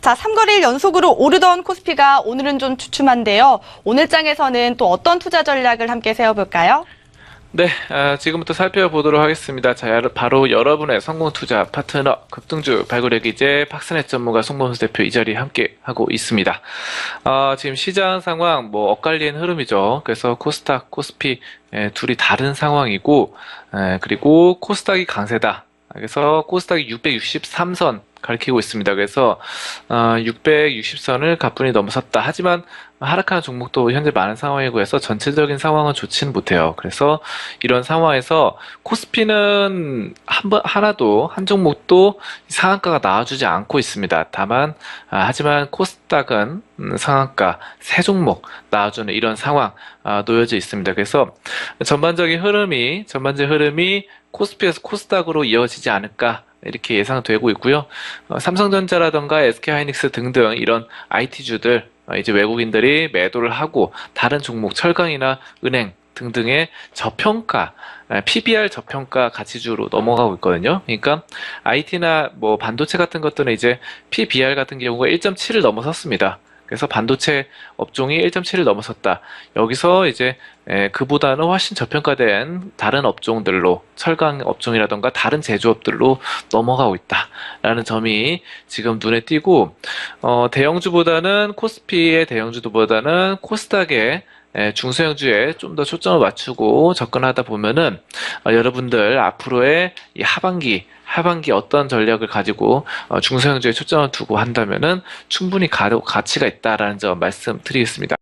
자, 3거리일 연속으로 오르던 코스피가 오늘은 좀 주춤한데요. 오늘 장에서는 또 어떤 투자 전략을 함께 세워볼까요? 네, 아, 지금부터 살펴보도록 하겠습니다. 자, 바로 여러분의 성공 투자 파트너 급등주 발굴의 기재 박스넷 전문가 송범수 대표 이 자리에 함께 하고 있습니다. 아, 지금 시장 상황 뭐 엇갈리는 흐름이죠. 그래서 코스닥, 코스피 예, 둘이 다른 상황이고 예, 그리고 코스닥이 강세다. 그래서 코스닥이 663선 가리키고 있습니다. 그래서 어, 660선을 가뿐히 넘어섰다. 하지만 하락하는 종목도 현재 많은 상황이고 해서 전체적인 상황은 좋지는 못해요. 그래서 이런 상황에서 코스피는 한 번, 하나도, 한 종목도 상한가가 나와주지 않고 있습니다. 다만, 아, 하지만 코스닥은 음, 상한가 세 종목 나와주는 이런 상황 아, 놓여져 있습니다. 그래서 전반적인 흐름이, 전반적인 흐름이 코스피에서 코스닥으로 이어지지 않을까 이렇게 예상되고 있고요. 어, 삼성전자라던가 SK하이닉스 등등 이런 IT주들 어, 이제 외국인들이 매도를 하고 다른 종목 철강이나 은행 등등의 저평가 에, PBR 저평가 가치주로 넘어가고 있거든요. 그러니까 IT나 뭐 반도체 같은 것들은 이제 PBR 같은 경우가 1.7을 넘어섰습니다. 그래서 반도체 업종이 1.7을 넘어섰다. 여기서 이제 에, 그보다는 훨씬 저평가된 다른 업종들로 철강 업종이라던가 다른 제조업들로 넘어가고 있다라는 점이 지금 눈에 띄고 어, 대형주보다는 코스피의 대형주도보다는 코스닥의 에, 중소형주에 좀 더 초점을 맞추고 접근하다 보면은 어, 여러분들 앞으로의 이 하반기 하반기 어떤 전략을 가지고 어, 중소형주에 초점을 두고 한다면은 충분히 가, 가치가 있다라는 점 말씀드리겠습니다.